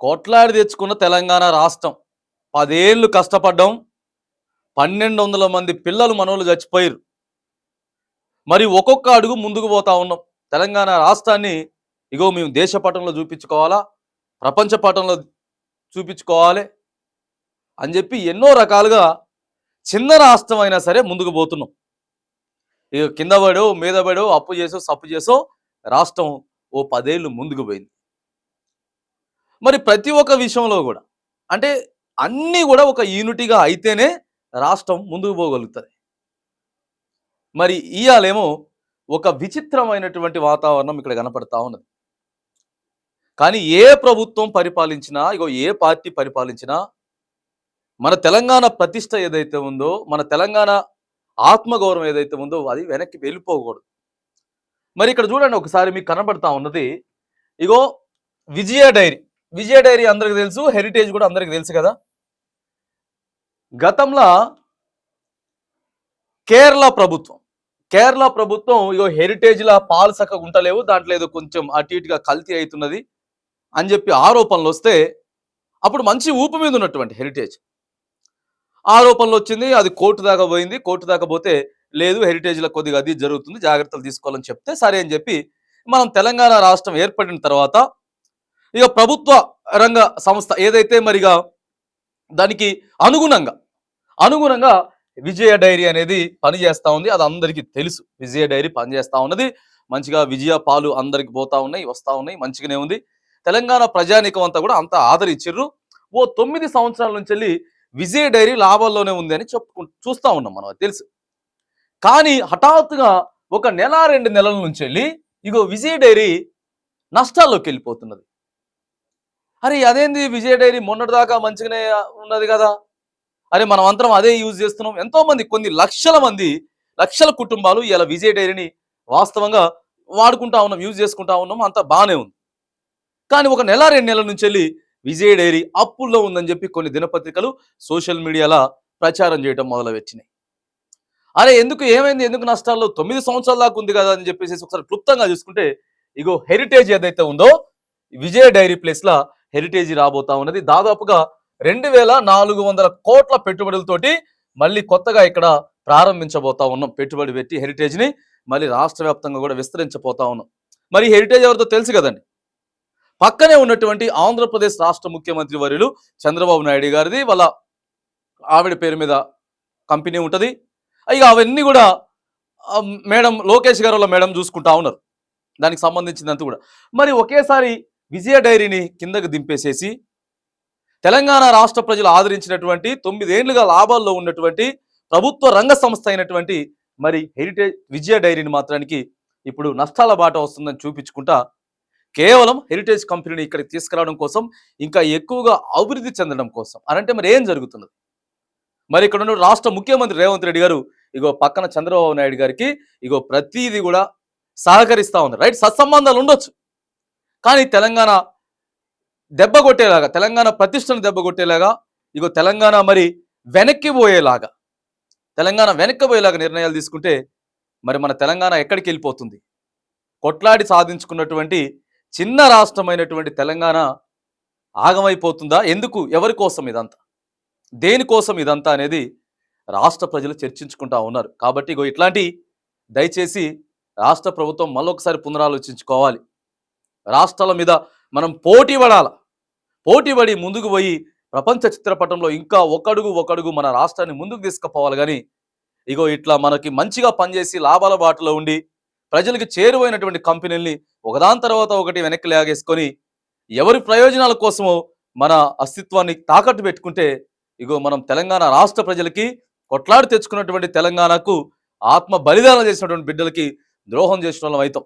కొట్లాడి తెచ్చుకున్న తెలంగాణ రాష్ట్రం. పదేళ్ళు కష్టపడ్డాం. పన్నెండు వందల మంది పిల్లలు మనోళ్ళు చచ్చిపోయారు మరి ఒక్కొక్క అడుగు ముందుకు పోతా ఉన్నాం. తెలంగాణ రాష్ట్రాన్ని ఇగో మేము దేశ పటంలో చూపించుకోవాలా? ప్రపంచ పటంలో చూపించుకోవాలి? అని చెప్పి ఎన్నో రకాలుగా చిన్న రాష్ట్రం అయినా సరే ముందుకు పోతున్నాం. ఇక కింద పడో మీద పడో అప్పు చేసో సప్పు చేసో రాష్ట్రం ఓ పదేళ్ళు ముందుకు పోయింది. మరి ప్రతి ఒక్క విషయంలో కూడా. అంటే అన్నీ కూడా ఒక యూనిటీగా అయితేనే రాష్ట్రం ముందుకు పోగలుగుతుంది. మరి ఇవాళేమో ఒక విచిత్రమైనటువంటి వాతావరణం ఇక్కడ కనపడతా ఉన్నది. కానీ ఏ ప్రభుత్వం పరిపాలించినా ఇగో ఏ పార్టీ పరిపాలించినా మన తెలంగాణ ప్రతిష్ట ఏదైతే ఉందో మన తెలంగాణ ఆత్మగౌరవం ఏదైతే ఉందో అది వెనక్కి వెళ్ళిపోకూడదు. మరి ఇక్కడ చూడండి ఒకసారి మీకు కనబడతా ఉన్నది. ఇగో విజయ డైరీ. విజయ డైరీ అందరికి తెలుసు హెరిటేజ్ కూడా అందరికి తెలుసు కదా? గతంలో కేరళ ప్రభుత్వం కేరళ ప్రభుత్వం ఇగో హెరిటేజ్ల పాలు ఉంటలేవు దాంట్లో ఏదో కొంచెం అటు ఇటుగా కల్తీ అవుతున్నది అని చెప్పి ఆరోపణలు వస్తే అప్పుడు మంచి ఊపు మీద ఉన్నటువంటి హెరిటేజ్ ఆరోపణలు వచ్చింది అది కోర్టు దాకా పోయింది కోర్టు దాకా పోతే లేదు హెరిటేజ్లో కొద్దిగా అది జరుగుతుంది జాగ్రత్తలు తీసుకోవాలని చెప్తే సరే అని చెప్పి మనం తెలంగాణ రాష్ట్రం ఏర్పడిన తర్వాత ఇక ప్రభుత్వ రంగ సంస్థ ఏదైతే మరిగా దానికి అనుగుణంగా అనుగుణంగా విజయ డైరీ అనేది పనిచేస్తూ ఉంది అది అందరికీ తెలుసు. విజయ డైరీ పనిచేస్తూ ఉన్నది. మంచిగా విజయ పాలు అందరికి పోతా ఉన్నాయి వస్తూ ఉన్నాయి మంచిగానే ఉంది. తెలంగాణ ప్రజానీకం అంతా కూడా అంత ఆదరించిర్రు. ఓ తొమ్మిది సంవత్సరాల నుంచి వెళ్ళి విజయ డైరీ లాభాల్లోనే ఉంది అని చెప్పుకు చూస్తా ఉన్నాం మనం అది తెలుసు. కానీ హఠాత్తుగా ఒక నెల రెండు నెలల నుంచి వెళ్ళి ఇగో విజయ డైరీ నష్టాల్లోకి వెళ్ళిపోతున్నది. అరే అదేంది విజయ డైరీ? మొన్నటిదాకా మంచిగానే ఉన్నది కదా. అరే మనం అందరం అదే యూజ్ చేస్తున్నాం. ఎంతో మంది కొన్ని లక్షల మంది లక్షల కుటుంబాలు ఇలా విజయ డైరీని వాస్తవంగా వాడుకుంటా ఉన్నాం యూజ్ చేసుకుంటా ఉన్నాం. అంత బాగానే ఉంది. కానీ ఒక నెల రెండు నెలల నుంచి వెళ్ళి విజయ డైరీ అప్పుల్లో ఉందని చెప్పి కొన్ని దినపత్రికలు సోషల్ మీడియాలో ప్రచారం చేయడం మొదలుపెట్టినాయి. అరే ఎందుకు ఏమైంది? ఎందుకు నష్టాల్లో? తొమ్మిది సంవత్సరాల దాకా ఉంది కదా అని చెప్పేసి ఒకసారి క్లుప్తంగా చూసుకుంటే ఇగో హెరిటేజ్ ఏదైతే ఉందో విజయ డైరీ ప్లేస్లో హెరిటేజ్ రాబోతా ఉన్నది. దాదాపుగా రెండు వేల నాలుగు వందల కోట్ల పెట్టుబడులతోటి మళ్ళీ కొత్తగా ఇక్కడ ప్రారంభించబోతా ఉన్నాం. పెట్టుబడి పెట్టి హెరిటేజ్ని మళ్ళీ రాష్ట్ర వ్యాప్తంగా కూడా విస్తరించబోతా ఉన్నాం. మరి హెరిటేజ్ ఎవరితో తెలుసు కదండి? పక్కనే ఉన్నటువంటి ఆంధ్రప్రదేశ్ రాష్ట్ర ముఖ్యమంత్రి వర్యులు చంద్రబాబు నాయుడు గారిది. వాళ్ళ ఆవిడ పేరు మీద కంపెనీ ఉంటుంది. ఇక అవన్నీ కూడా మేడం లోకేష్ గారు వాళ్ళ మేడం చూసుకుంటా ఉన్నారు. దానికి సంబంధించినంత కూడా. మరి ఒకేసారి విజయ డైరీని కిందకు దింపేసేసి తెలంగాణ రాష్ట్ర ప్రజలు ఆదరించినటువంటి తొమ్మిదేళ్ళుగా లాభాల్లో ఉన్నటువంటి ప్రభుత్వ రంగ సంస్థ అయినటువంటి మరి హెరిటేజ్ విజయ డైరీని మాత్రానికి ఇప్పుడు నష్టాల బాట వస్తుందని చూపించుకుంటా కేవలం హెరిటేజ్ కంపెనీని ఇక్కడికి తీసుకురావడం కోసం ఇంకా ఎక్కువగా అభివృద్ధి చెందడం కోసం. అనంటే మరి ఏం జరుగుతున్నది? మరి ఇక్కడ ఉన్న రాష్ట్ర ముఖ్యమంత్రి రేవంత్ రెడ్డి గారు ఇగో పక్కన చంద్రబాబు నాయుడు గారికి ఇగో ప్రతిదీ కూడా సహకరిస్తూ ఉంది రైట్? సత్సంబంధాలు ఉండొచ్చు. కానీ తెలంగాణ దెబ్బ కొట్టేలాగా తెలంగాణ ప్రతిష్టను దెబ్బ కొట్టేలాగా ఇగో తెలంగాణ మరి వెనక్కి పోయేలాగా తెలంగాణ వెనక్కి పోయేలాగా నిర్ణయాలు తీసుకుంటే మరి మన తెలంగాణ ఎక్కడికి వెళ్ళిపోతుంది? కొట్లాడి సాధించుకున్నటువంటి చిన్న రాష్ట్రమైనటువంటి తెలంగాణ ఆగమైపోతుందా? ఎందుకు? ఎవరి కోసం ఇదంతా? దేనికోసం ఇదంతా అనేది రాష్ట్ర ప్రజలు చర్చించుకుంటా ఉన్నారు. కాబట్టి ఇగో ఇట్లాంటి దయచేసి రాష్ట్ర ప్రభుత్వం మళ్ళొకసారి పునరాలోచించుకోవాలి. రాష్ట్రాల మీద మనం పోటీ పడాల. పోటీ పడి ముందుకు పోయి ప్రపంచ చిత్రపటంలో ఇంకా ఒకడుగు ఒకడుగు మన రాష్ట్రాన్ని ముందుకు తీసుకుపోవాలి కానీ ఇగో ఇట్లా మనకి మంచిగా పనిచేసి లాభాల బాటలో ఉండి ప్రజలకు చేరువైనటువంటి కంపెనీల్ని ఒకదాని తర్వాత ఒకటి వెనక్కి లాగేసుకొని ఎవరి ప్రయోజనాల కోసమో మన అస్తిత్వాన్ని తాకట్టు పెట్టుకుంటే ఇగో మనం తెలంగాణ రాష్ట్ర ప్రజలకి కొట్లాడి తెచ్చుకున్నటువంటి తెలంగాణకు ఆత్మ బలిదానం చేసినటువంటి బిడ్డలకి ద్రోహం చేసిన వాళ్ళం అవుతాం.